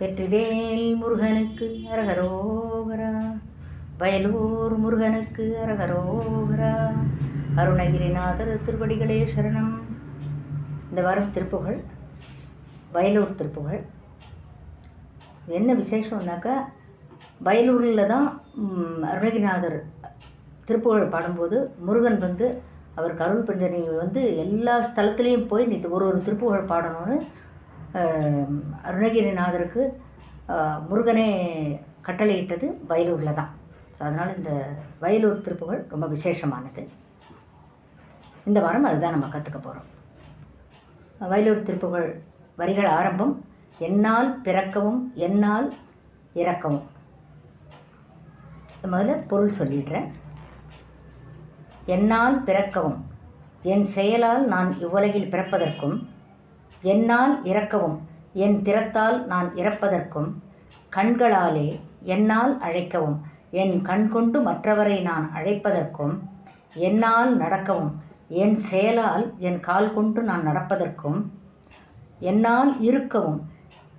வெற்றிவேல் முருகனுக்கு அரகரோகரா. வயலூர் முருகனுக்கு அரகரோகரா. அருணகிரிநாதர் திருவடிகளே சரணம். இந்த வாரம் திருப்புகழ் வயலூர் திருப்புகழ். என்ன விசேஷம்னாக்கா வயலூரில் தான் அருணகிரிநாதர் திருப்புகழ் பாடும்போது முருகன் வந்து அவர் கருள் பஞ்சனை வந்து எல்லா ஸ்தலத்துலேயும் போய் நீ ஒரு ஒரு திருப்புகழ் பாடணும்னு அருணகிரிநாதருக்கு முருகனே கட்டளையிட்டது வயலூரில் தான் ஸோ அதனால் இந்த வயலூர் திருப்புகள் ரொம்ப விசேஷமானது. இந்த வாரம் அதுதான் நம்ம கற்றுக்க போகிறோம் வயலூர் திருப்புகள் வரிகள் ஆரம்பம் என்னால் பிறக்கவும் என்னால் இறக்கவும். முதல்ல பொருள் சொல்லிடுறேன். என்னால் பிறக்கவும் என் செயலால் நான் இவ்வுலகில் பிறப்பதற்கும் என்னால் இறக்கவும் என் திறத்தால் நான் இறப்பதற்கும் கண்களாலே என்னால் அழைக்கவும் என் கண்கொண்டு மற்றவரை நான் அழைப்பதற்கும் என்னால் நடக்கவும் என் செயலால் என் கால் கொண்டு நான் நடப்பதற்கும் என்னால் இருக்கவும்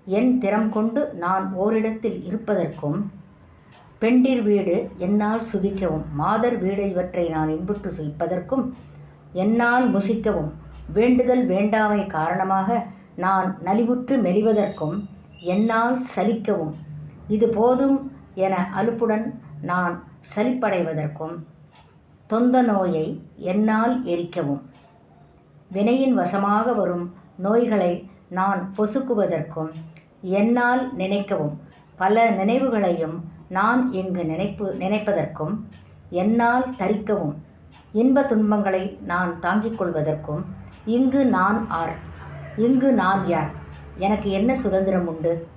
என் திறம் கொண்டு நான் ஓரிடத்தில் இருப்பதற்கும் பெண்டிர் வீடு என்னால் சுகிக்கவும் மாதர் வீடு இவற்றை நான் இன்புற்று சுகிப்பதற்கும் என்னால் முசிக்கவும் வேண்டுதல் வேண்டாமை காரணமாக நான் நலிவுற்று மெலிவதற்கும் என்னால் சலிக்கவும். இது போதும் என அலுப்புடன் நான் சலிப்படைவதற்கும் தொந்த நோயை என்னால் எரிக்கவும். வினையின் வசமாக வரும் நோய்களை நான் பொசுக்குவதற்கும் என்னால் நினைக்கவும். பல நினைவுகளையும் நான் இங்கு நினைப்பு நினைப்பதற்கும் என்னால் தரிக்கவும். இன்ப துன்பங்களை நான் தாங்கிக் கொள்வதற்கும் இங்கு நான் ஆர். இங்கு நான் யார்? எனக்கு என்ன சுதந்திரம் உண்டு?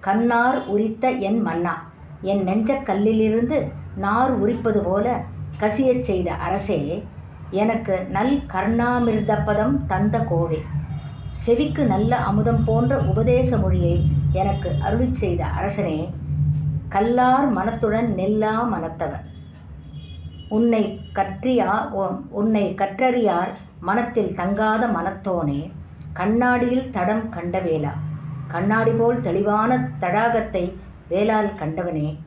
கண்ணார் உரித்த என் மன்னா. என் நெஞ்சக் கல்லிலிருந்து நார் உரிப்பது போல கசியச் செய்த அரசே எனக்கு நல் கர்ணாமிர்தப்பதம் தந்த கோவே. செவிக்கு நல்ல அமுதம் போன்ற உபதேச மொழியை எனக்கு அருளி செய்த அரசனே கல்லார் மனத்துடன் நெல்லா மனத்தவர் உன்னை கற்றியா உன்னை கற்றறியார் மனத்தில் தங்காத மனத்தோனே கண்ணாடியில் தடம் கண்ட வேளா. கண்ணாடி போல் தெளிவான தடாகத்தை வேளால் கண்டவனே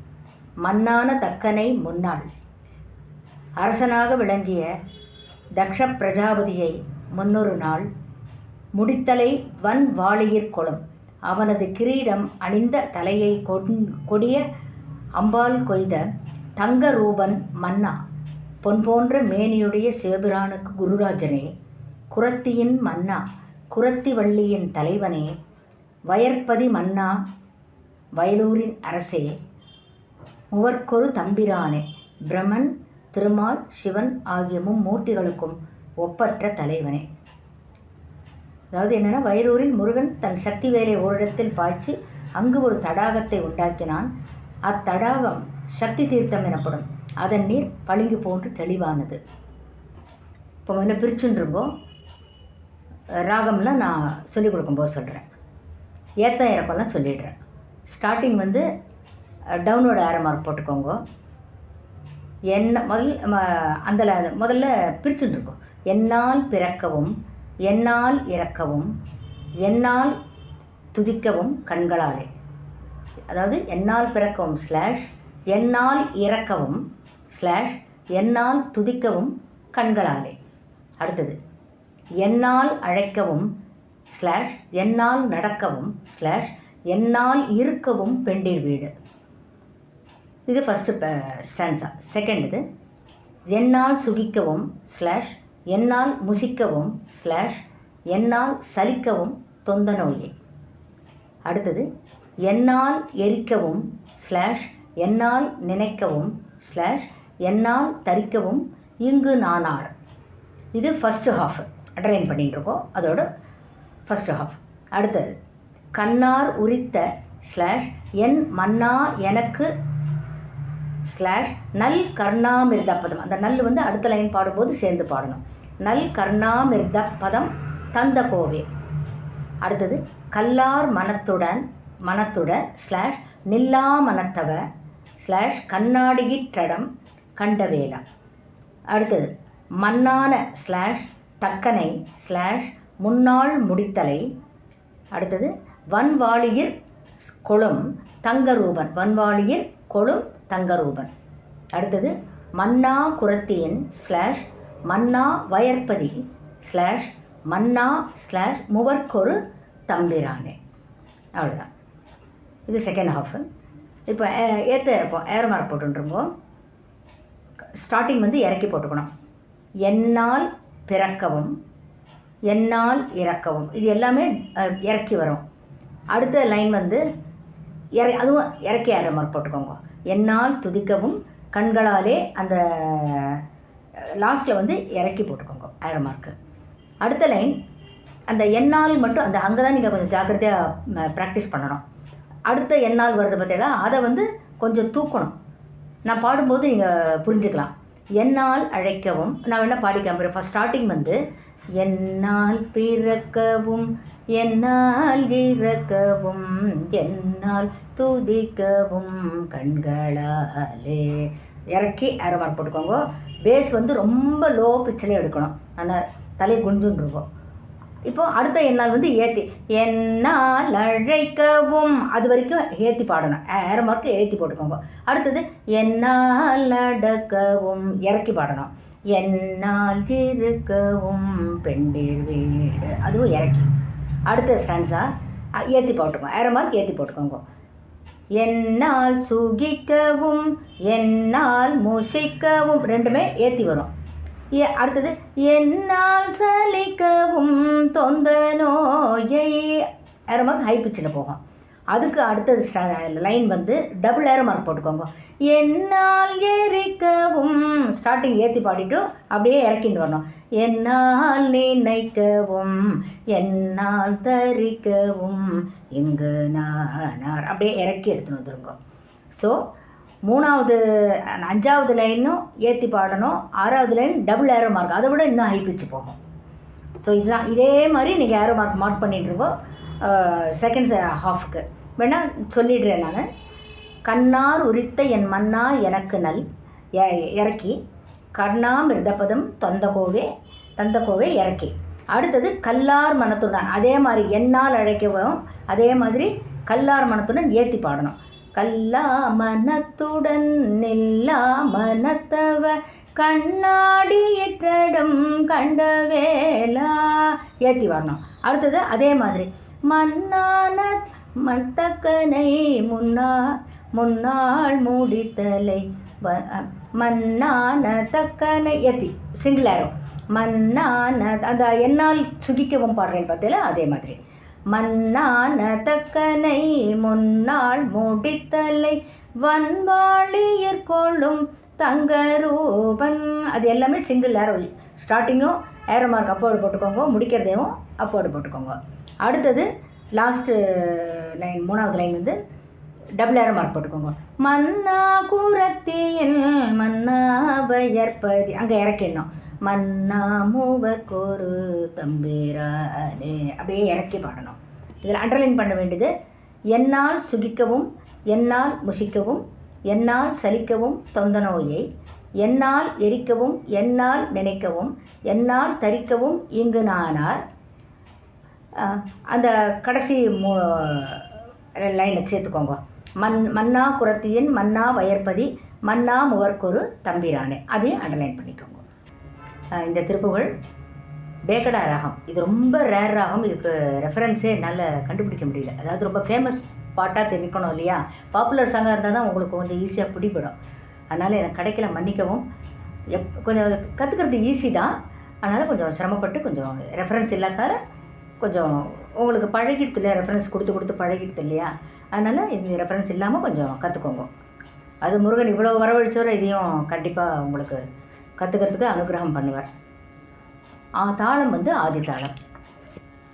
மன்னான தக்கனை முன்னாள். அரசனாக விளங்கிய தக்ஷ பிரஜாபதியை முன்னொரு நாள் முடித்தலை வன் வாளியிற் குளம். அவனது கிரீடம் அணிந்த தலையை கொண்- கொடிய அம்பால் கொய்த தங்க ரூபன் மன்னா. பொன் போன்ற மேனியுடைய சிவபிரானுக்கு குருராஜனே குரத்தியின் மன்னா குரத்தி வள்ளியின் தலைவனே வயற்பதி மன்னா வயலூரின் அரசே முவர்க்கொரு தம்பிரானே பிரமன் திருமால் சிவன் ஆகிய மும்மூர்த்திகளுக்கும் ஒப்பற்ற தலைவனே. அதாவது என்னென்னா வயலூரில் முருகன் தன் சக்தி வேலை ஓரிடத்தில் பாய்ச்சி அங்கு ஒரு தடாகத்தை உண்டாக்கினான். அத்தடாகம் சக்தி தீர்த்தம் எனப்படும். அதன் நீர் பளிங்கு போன்று தெளிவானது. இப்போ முதல்ல பிரிச்சுன்றப்போ ராகம்லாம் நான் சொல்லிக் கொடுக்கும்போது சொல்கிறேன் ஏத்த இறக்கம்லாம் சொல்லிடுறேன். ஸ்டார்டிங் வந்து டவுனோட ஆரமாக மார்க் போட்டுக்கோங்க. என்ன முதல் அந்த முதல்ல பிரிச்சுட்டுருக்கோம் என்னால் பிறக்கவும் என்னால் இறக்கவும் என்னால் துதிக்கவும் கண்களாலே. அதாவது என்னால் பிறக்கவும் ஸ்லாஷ் என்னால் இறக்கவும் ஸ்லாஷ் என்னால் துதிக்கவும் கண்களாலே. அடுத்தது என்னால் அழைக்கவும் ஸ்லாஷ் என்னால் நடக்கவும் ஸ்லாஷ் என்னால் இருக்கவும் பெண்டிர் வீடு. இது ஃபஸ்ட்டு ஸ்டான்ஸா செகண்ட் இது என்னால் சுகிக்கவும் ஸ்லாஷ் என்னால் முசிக்கவும் ஸ்லாஷ் என்னால் சலிக்கவும் தொந்த நோயை. அடுத்தது என்னால் எரிக்கவும் ஸ்லாஷ் என்னால் நினைக்கவும் ஸ்லாஷ் என்னால் தரிக்கவும் இங்கு நானார். இது ஃபஸ்ட்டு ஹாஃப் அட்ரைன் பண்ணிட்டு இருக்கோம் அதோட ஃபஸ்ட்டு ஹாஃப் அடுத்தது கண்ணார் உரித்த ஸ்லாஷ் என் மன்னா எனக்கு ஸ்லாஷ் நல் கர்ணாமிர்த பதம். அந்த நல் வந்து அடுத்த லைன் பாடும்போது சேர்ந்து பாடணும். நல் கர்ணாமிர்த பதம் தந்த கோவே. அடுத்தது கல்லார் மனத்துடன் மனத்துடன் ஸ்லாஷ் நில்லா மனத்தவ ஸ்லாஷ் கண்ணாடியிற்றடம் கண்டவேலா அடுத்தது மன்னான ஸ்லாஷ் தக்கனை ஸ்லாஷ் முன்னாள் முடித்தலை. அடுத்தது வன்வாளியிர் கொளும் தங்கரூபன். வன்வாளியில் கொளும் தங்கரூபன். அடுத்தது மன்னா குரத்தியன் ஸ்லாஷ் மன்னா வயற்பதி ஸ்லாஷ் மன்னா ஸ்லாஷ் முவர்க்கொரு தம்பிரானே. அவ்வளோதான் இது செகண்ட் ஹாஃபு இப்போ ஏற்ற இருப்போம் ஏரமார்க் போட்டுருப்போம் ஸ்டார்டிங் வந்து இறக்கி போட்டுக்கணும். என்னால் பிறக்கவும் என்னால் இறக்கவும். இது எல்லாமே இறக்கி வரும். அடுத்த லைன் வந்து இற அதுவும் இறக்கி ஏற மார்க் போட்டுக்கோங்க. என்னால் துதிக்கவும் கண்களாலே அந்த லாஸ்ட்டில் வந்து இறக்கி போட்டுக்கோங்க ஆயிரம் மார்க்கு அடுத்த லைன் அந்த என்னால் மட்டும் அந்த அங்கே தான் நீங்கள் கொஞ்சம் ஜாக்கிரதையாக ப்ராக்டிஸ் பண்ணணும். அடுத்த என்னால் வருது பார்த்தீங்களா? அதை வந்து கொஞ்சம் தூக்கணும். நான் பாடும்போது நீங்கள் புரிஞ்சுக்கலாம். என்னால் அழைக்கவும் நான் வேணால் பாடி காமிக்கிறேன் ஃபஸ்ட் ஸ்டார்டிங் வந்து என்னால் பிறக்கவும் என்னால் இறக்கவும் என்னால் துதிக்கவும் கண்களாலே. இறக்கி ஏரோ மார்க் போட்டுக்கோங்க. பேஸ் வந்து ரொம்ப லோ பிச்சில் எடுக்கணும். ஆனால் தலையை குஞ்சுன்னு இருக்கும். இப்போ அடுத்த என்னால் வந்து ஏற்றி என்னால் அழைக்கவும். அது வரைக்கும் ஏற்றி பாடணும். ஏற மார்க்கு ஏற்றி போட்டுக்கோங்க. அடுத்தது என்னால் அடக்கவும். இறக்கி பாடணும். என்னால் இருக்கவும். பெண்டீர் வீடு. அதுவும் இறக்கி. அடுத்த ஸ்டான்ஸாக ஏற்றி போட்டுக்கோங்க. ஏற மார்க் ஏற்றி போட்டுக்கோங்க. என்னால் சுகிக்கவும். என்னால் முசிக்கவும் ரெண்டுமே ஏற்றி வரும். அடுத்தது என்னால் சலிக்கவும் தொந்த நோயை ஏரமார்க் ஹை பிச்சில் போகும். அதுக்கு அடுத்தது ஸ்டா லைன் வந்து டபுள் ஏரோ மார்க் போட்டுக்கோங்க. என்னால் எரிக்கவும் ஸ்டார்டிங் ஏற்றி பாடிட்டு அப்படியே இறக்கிட்டு வரணும். என்னால் நினைக்கவும் என்னால் தரிக்கவும் இங்கு நானார் அப்படியே இறக்கி எடுத்துன்னு வந்துருங்க. ஸோ மூணாவது அஞ்சாவது லைனும் ஏற்றி பாடணும். ஆறாவது லைன் டபுள் ஏரோ மார்க் அதை விட இன்னும் ஹை பிச்சு போகும். ஸோ இதுதான். இதே மாதிரி நீங்கள் ஏரோ மார்க் மார்க் பண்ணிட்டுருவோம் செகண்ட் ஹாஃப்க்கு வேணால் சொல்லிடுறேன் நான். கண்ணார் உரித்த என் மன்னா எனக்கு நல் இறக்கி. கண்ணாம் மிருதபதம் தொந்தகோவே தந்தகோவே இறக்கி. அடுத்தது கல்லார் மனத்துடன். அதே மாதிரி என்னால் அழைக்கவும் அதே மாதிரி கல்லார் மனத்துடன் ஏற்றி பாடணும். கல்லா மனத்துடன் நில்லா மனத்தவ கண்ணாடி கண்டவேலா ஏற்றி வரணும். அடுத்தது அதே மாதிரி. மன்னான மத்தக்கனை முன்னாள் முன்னாள் மூடித்தலை. மன்னான தக்கனை. ஏற்றி சிங்கிள் ஆரோ மன்னான அந்த என்னால் சுகிக்கவும் பாடுறேன் பார்த்தீங்களா அதே மாதிரி. மன்னான தக்கனை முன்னாள் முடித்தலை வன்வாளியர் கொள்ளும் தங்கரூபன். அது எல்லாமே சிங்கிள் ஏரோ ஸ்டார்டிங்கும் ஏரோ மார்க் அப்போடு போட்டுக்கோங்க முடிக்கிறதையும் அப்போடு போட்டுக்கோங்க. அடுத்தது லாஸ்ட்டு லைன் மூணாவது லைன் வந்து டபுள் ஏரோ மார்க் போட்டுக்கோங்க. மன்னா கூரத்தியில் மன்னா ஏற்பதி அங்கே இறக்கிடணும். மன்னா மூவர்க்கொரு தம்பிரானே. அப்படியே இறக்கி பாடணும். இதில் அண்டர்லைன் பண்ண வேண்டியது என்னால் சுகிக்கவும் என்னால் முசிக்கவும் என்னால் சலிக்கவும் தொந்த நோயை என்னால் எரிக்கவும் என்னால் நினைக்கவும் என்னால் தரிக்கவும் இங்கு நானார். அந்த கடைசி மூ லைனை சேர்த்துக்கோங்க. மன் மன்னா குரத்தியின் மன்னா வயற்பதி மன்னா முவர்க்கொரு தம்பிரானே. அதையும் அண்டர்லைன் பண்ணிக்கோங்க. இந்த திருப்புகழ் பேக்கடா ராகம். இது ரொம்ப ரேர் ராகம் இதுக்கு ரெஃபரன்ஸே என்னால் கண்டுபிடிக்க முடியல. அதாவது ரொம்ப ஃபேமஸ் பாட்டாக தெரிவிக்கணும் இல்லையா? பாப்புலர் சாங்காக இருந்தால் தான் உங்களுக்கு கொஞ்சம் ஈஸியாக பிடிபடும். அதனால் எனக்கு கிடைக்கல மன்னிக்கவும். எப் கொஞ்சம் கற்றுக்கிறது ஈஸி தான். அதனால் கொஞ்சம் சிரமப்பட்டு கொஞ்சம் ரெஃபரன்ஸ் இல்லாதால கொஞ்சம் உங்களுக்கு பழகிடுது இல்லையா ரெஃபரன்ஸ் கொடுத்து கொடுத்து பழகிடுது இல்லையா? அதனால் இந்த ரெஃபரன்ஸ் இல்லாமல் கொஞ்சம் கற்றுக்கோங்க அது முருகன் இவ்வளோ வரவழைச்சோர இதையும் கண்டிப்பாக உங்களுக்கு கற்றுக்கிறதுக்கு அனுகிரகம் பண்ணுவார். ஆ தாளம் வந்து ஆதி தாளம்.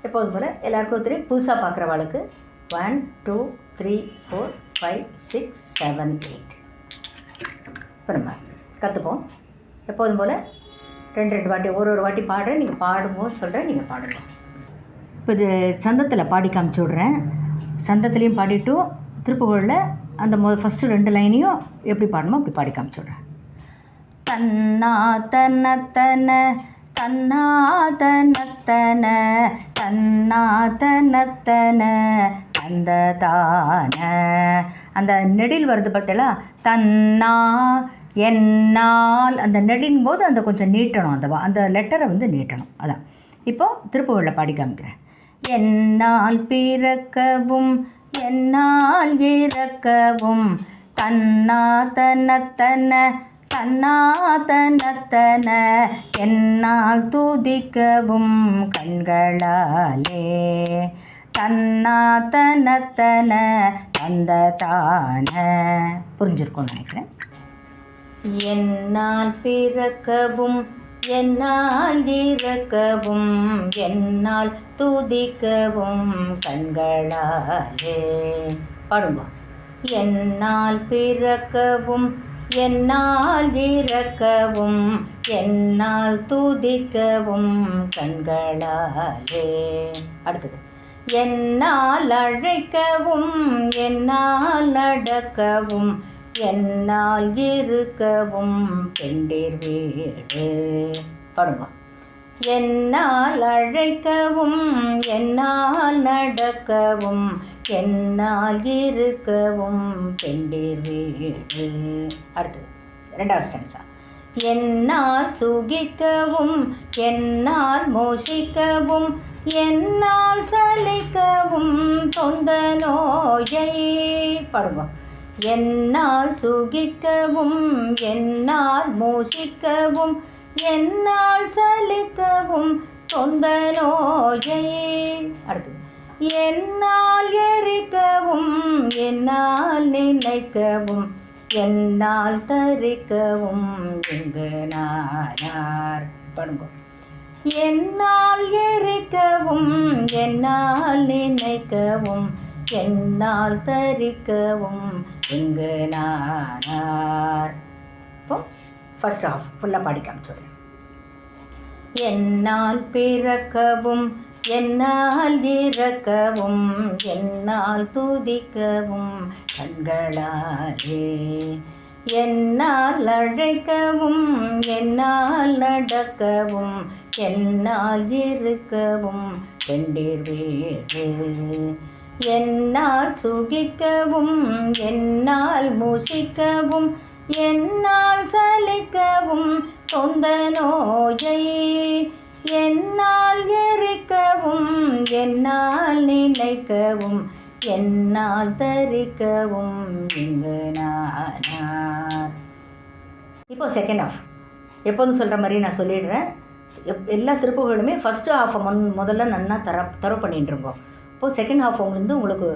எப்போதும் போல் எல்லாருக்கும் தெரியும் புதுசாக பார்க்குறவாளுக்கு one two three four five six seven eight இப்போ நம்ம கற்றுப்போம் எப்போதும் போல் ரெண்டு ரெண்டு வாட்டி ஒரு ஒரு வாட்டி பாடுறேன். நீங்கள் பாடும்போது சொல்கிறேன் நீங்கள் பாடுங்க. இப்போ இது சந்தத்தில் பாடி காமிச்சு விட்றேன். சந்தத்துலேயும் பாடிட்டும் திருப்புகழில் அந்த மொ ஃபஸ்ட்டு ரெண்டு லைனையும் எப்படி பாடணுமோ அப்படி பாடி காமிச்சு விட்றேன். தன்னா தன தன தன்னா தன தன்னா தான அந்த நெடில் வருது பார்த்தீங்களா? தன்னா என்னால். அந்த நெடின் போது அந்த கொஞ்சம் நீட்டணும் அந்த வா- அந்த லெட்டரை வந்து நீட்டணும். அதான். இப்போது திருப்பூரில் பாடி காமிக்கிறேன். என்னால் பிறக்கவும் என்னால் இறக்கவும் தன்னா தனத்தன கண்ணாதனத்தன என்னால் துதிக்கவும் கண்களாலே. தன்னாத்தனத்தன தந்த தான புரிஞ்சிருக்கும் நினைக்கிறேன். என்னால் பிறக்கவும் என்னால் இறக்கவும் என்னால் துதிக்கவும் கண்களாலே. பாடுங்க. என்னால் பிறக்கவும் என்னால் இறக்கவும் என்னால் துதிக்கவும் கண்களாலே. அடுத்தது. என்னால் அழைக்கவும் என்னால் நடக்கவும் என்னால் இருக்கவும் பெண்டிர் வீடு. பாடுங்க என்னால் அழைக்கவும் என்னால் நடக்கவும் என்னால் இருக்கவும் பெண்டிர் வீடு அடுத்தது ரெண்டாவது ஸ்டென்ஸா என்னால் சுகிக்கவும் என்னால் மோஷிக்கவும் என்னால் சலிக்கவும் தொந்த நோயை படுவோம். என்னால் சுகிக்கவும் என்னால் மோஷிக்கவும் என்னால் சலிக்கவும் தொந்த நோயை. அடுத்து என்னால் எரிக்கவும் என்னால் நினைக்கவும் என்னால் தரிக்கவும் எங்கு நானார் படுங்கோ. என்னால் எரிக்கவும் என்னால் நினைக்கவும் என்னால் தரிக்கவும் எங்கு நானார் இப்போ ஃபர்ஸ்ட் ஆஃப் ஃபுல்லாக பாடி காமிச்சோம் என்னால் பிறக்கவும் என்னால் இறக்கவும் என்னால் துதிக்கவும் கண்களாலே. என்னால் அழைக்கவும் என்னால் நடக்கவும் என்னால் இருக்கவும் பெண்டீர் வீடு என்னால் சுகிக்கவும் என்னால் முசிக்கவும் என்னால் சலிக்கவும் சொந்த நோயை என்னால் எரிக்கவும் என்னால் நினைக்கவும் என்னால் தரிக்கவும் இங்கு நானார். இப்போ செகண்ட் ஆஃப் எப்போதும் சொல்கிற மாதிரி நான் சொல்லிடுறேன். எப் எல்லா திருப்புகளுமே ஃபஸ்ட்டு ஹாஃபை முன் முதல்ல நல்லா தர தர பண்ணிட்டுருக்கோம் இப்போது செகண்ட் ஹாஃப் வந்து உங்களுக்கு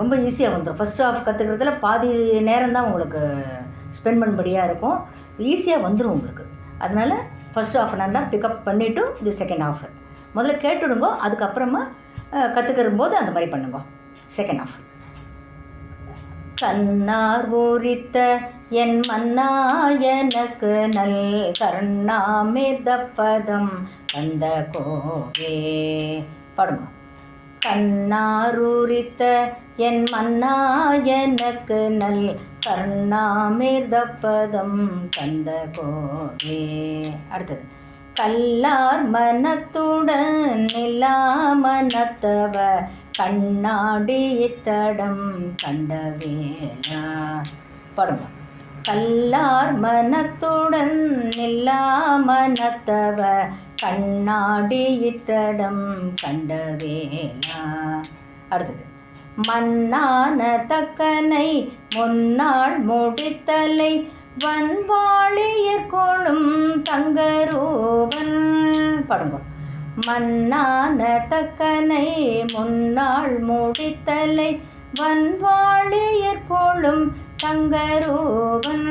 ரொம்ப ஈஸியாக வந்துடும் ஃபஸ்ட் ஹாஃப் கற்றுக்கிறதுல பாதி நேரம் தான் உங்களுக்கு ஸ்பெண்ட் பண்ணும்படியாக இருக்கும். ஈஸியாக வந்துடும் உங்களுக்கு. அதனால் ஃபஸ்ட் ஹாஃப் நல்லா பிக்கப் பண்ணிவிட்டு இது செகண்ட் ஆஃப் முதல்ல கேட்டுடுங்க அதுக்கப்புறமா கற்றுக்கிற போது அந்த மாதிரி பண்ணுங்க. செகண்ட் ஆஃப் கண்ணார் ஊரித்த என் மன்னா எனக்கு நல் கருணாமிர்தப்பதம் வந்த கோவே. பாடுங்க. கண்ணாரூரித்த என் மன்னா எனக்கு நல் கர்ணாமிர்தப்பதம் தந்த கோவே அடுத்தது கல்லார் மனத்துடன் நிலா மனத்தவ கண்ணாடி தடம் கண்ட வேளா பாடுங்க. கல்லார் மனத்துடன் நிலா மனத்தவ கண்ணாடி தடம் கண்ட வேளா அடுத்தது மன்னான தக்கனை முன்னாள் முடித்தலை வன்வாளியர் கோளும் தங்கரூபன். படுங்க மன்னான தக்கனை முன்னாள் முடித்தலை வன்வாளியர் கோளும் தங்கரூபன்.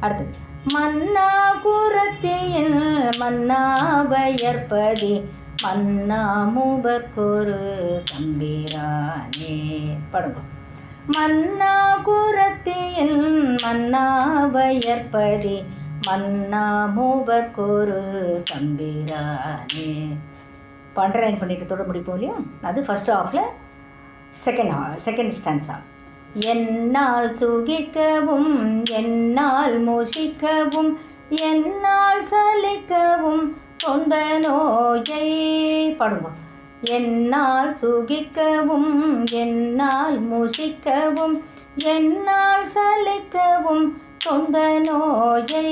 அடுத்தது மன்னா குரத்தியில் மன்னா மன்னாமுபக்கொரு தம்பிரானே. படுங்க. மன்னா குரத்தியில் மன்னா மன்னாமுபக்கொரு தம்பிரானே. பண்டரைன் பண்ணிட்டு தொட முடிப்போம் இல்லையா? அது ஃபஸ்ட் ஹாஃபில் செகண்ட் ஹா செகண்ட் ஸ்டான்ஸா என்னால் சுகிக்கவும் என்னால் மூஷிக்கவும் என்னால் சலிக்கவும் சொந்த நோயை பாடுங்க. என்னால் சுகிக்கவும் என்னால் முசிக்கவும் என்னால் சலிக்கவும் சொந்த நோயை.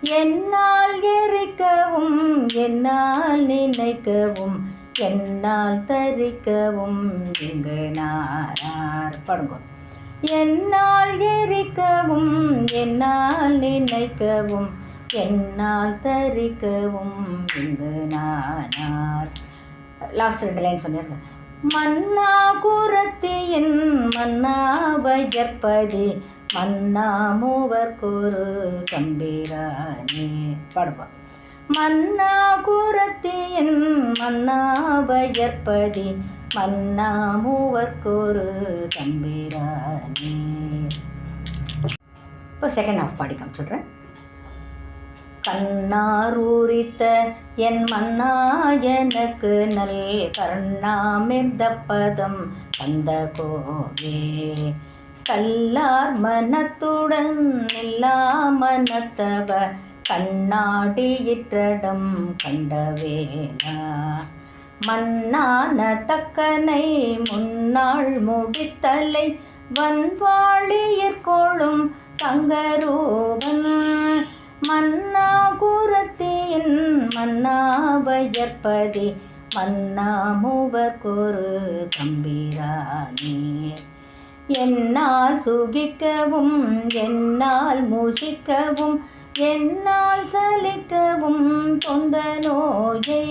என்னால் எரிக்கவும் என்னால் நினைக்கவும் என்னால் தரிக்கவும் இங்கு நாரார். படுங்க. என்னால் எரிக்கவும் என்னால் நினைக்கவும் என்னால் தரிக்கவும் இங்கு நானார். லாஸ்ட் ரெண்டு லைன் சொன்னேன். மன்னா குரத்தியின் மன்னா வயற்பதி மன்னா மூவர் குரு கம்பீரானே. பாடுவா மன்னா குரத்தியின் மன்னா வயற்பதி மன்னா மூவர் குரு கம்பீரானே. இப்போ செகண்ட் ஹாஃப் பாடி காமிச்சுட்றேன் கண்ணாரூரித்த என் மன்னா எனக்கு நல் கருணாமிர்த பதம் தந்த கோவே. கல்லார் மனத்துடன் இல்லா மனத்தவ கண்ணாடியிற்றடம் கண்டவேனா மன்னான தக்கனை முன்னாள் முடித்தலை வன்வாளியிற்கோளும் தங்கரூபன் மன்னா மன்னாவையற்பதே. மன்னா வயற்பதி மன்னா கம்பீரானே என்னால் சுகிக்கவும் என்னால் மூசிக்கவும் என்னால் சலிக்கவும் தொந்த நோயை.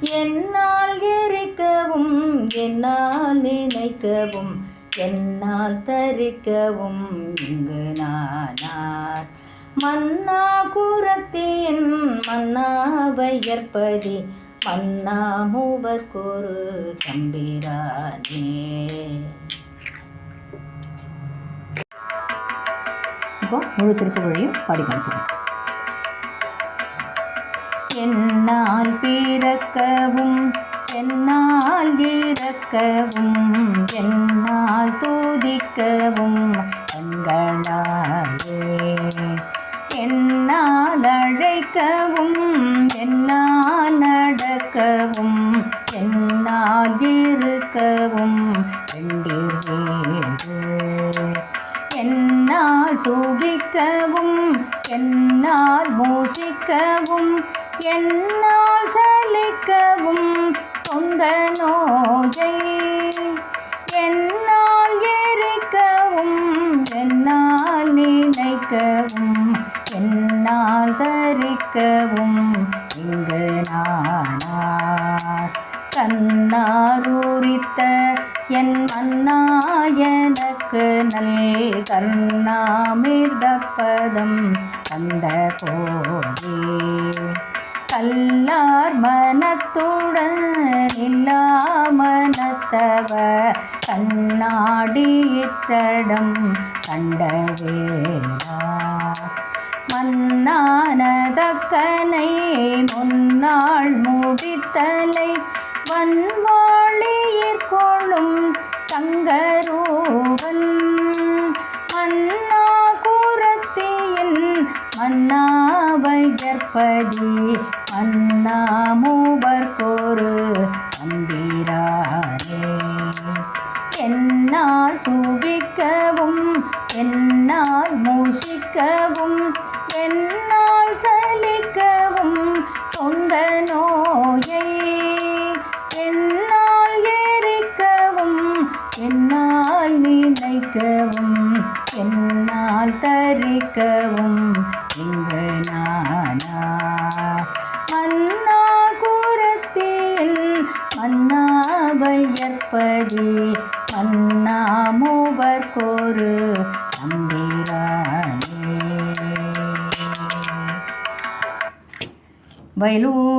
என்னால் எரிக்கவும் என்னால் நினைக்கவும் என்னால் தரிக்கவும் இங்கு நானார். மன்னா குரத்தின் மன்னா வயற்பதி மன்னா மூவர் கோரு கம்பீரானே இப்போ முழு திருப்புகழையும் பாடி காமிச்சிருக்கேன் என்னால் பிறக்கவும் என்னால் இறக்கவும் என்னால் தூதிக்கவும் நடக்கவும் என்னால் இருக்கவும் வெண்டீர் என்னால் சுகிக்கவும் என்னால் மூசிக்கவும் என்னால் சலிக்கவும் சொந்த நோயை. என்னால் எரிக்கவும் என்னால் நினைக்கவும் என்னால் தரிக்கவும் இங்கு நானா கண்ணாரூரித்த என் மன்னா எனக்கு நல் கண்ணாமிர்தப்பதம் தந்த கோவே கல்லார் மனத்துடன் இல்லா மனத்தவ கண்ணாடியிற்றடம் கண்டவேலா மன்னானதக்கனை முன்னாள் முடித்தலை வன்வாளியிற்கொள்ளும் தங்கரூபன். மன்னா குரத்தியின் மன்னாவை வைகற்பதி வையற்பதி அண்ணாமூவர் கோரு நம்பிரானே. வயலூர்